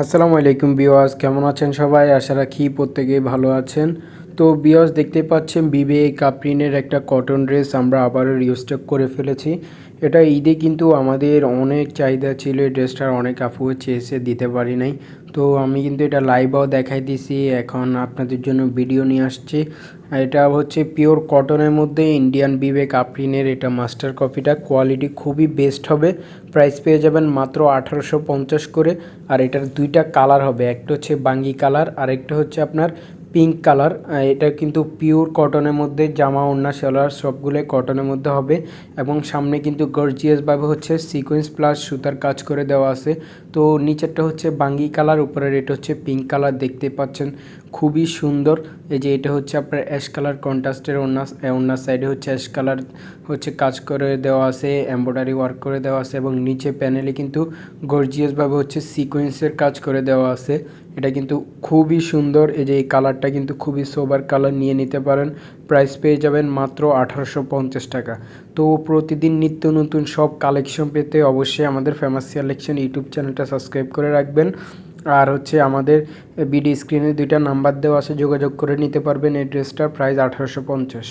আসসালামু আলাইকুম বিওয়াস কেমন আছেন সবাই? আশা রাখি প্রত্যেকেই ভালো আছেন। তো বিওয়াস দেখতে পাচ্ছেন বিবে কাপ্রিনের একটা কটন ড্রেস আমরা আবারও রিস্টক করে ফেলেছি। এটা ঈদে কিন্তু আমাদের অনেক চাহিদা ছিল, এই ড্রেসটার অনেক আপু চেয়েছে, দিতে পারি নাই। তো আমি কিন্তু এটা লাইভও দেখাই দিছি, এখন আপনাদের জন্য ভিডিও নিয়ে আসছি। এটা হচ্ছে পিওর কটনের মধ্যে ইন্ডিয়ান বিবেক আপ্রিনের এটা মাস্টার কপিটা। কোয়ালিটি খুবই বেস্ট হবে, প্রাইস পেয়ে যাবেন মাত্র আঠারোশো পঞ্চাশ করে। আর এটার দুইটা কালার হবে, একটা হচ্ছে বাঙ্গি কালার আর একটা হচ্ছে আপনার পিঙ্ক কালার এটা কিন্তু পিওর কটনের মধ্যে, জামা, ওড়না সেলার সবগুলো কটনের মধ্যে হবে। এবং সামনে কিন্তু গর্জিয়াসভাবে হচ্ছে সিকোয়েন্স প্লাস সুতার কাজ করে দেওয়া আছে। তো নিচেরটা হচ্ছে বাঙ্গি কালার, উপরের এটা হচ্ছে পিঙ্ক কালার, দেখতে পাচ্ছেন। খুবই সুন্দর। এই যে এটা হচ্ছে আপনার অ্যাশ কালার কন্ট্রাস্টের ওনার ওনার সাইডে হচ্ছে অ্যাশ কালার হচ্ছে কাজ করে দেওয়া আছে এমব্রয়ডারি ওয়ার্ক করে দেওয়া আছে এবং নিচে প্যানেলে কিন্তু গর্জিয়াসভাবে হচ্ছে সিকোয়েন্সের কাজ করে দেওয়া আছে। এটা কিন্তু খুবই সুন্দর। এই যে এই কালারটা কিন্তু খুবই সোবার কালার নিয়ে নিতে পারেন। প্রাইস পেয়ে যাবেন মাত্র আঠারোশো পঞ্চাশ টাকা। তো প্রতিদিন নিত্য নতুন সব কালেকশন পেতে অবশ্যই আমাদের ফেমাস সিলেকশন ইউটিউব চ্যানেলটা সাবস্ক্রাইব করে রাখবেন। আর হচ্ছে আমাদের বিডি স্ক্রিনে দুইটা নাম্বার দেওয়া আছে, যোগাযোগ করে নিতে পারবেন। এই ড্রেসটার প্রাইস আঠারোশো পঞ্চাশ।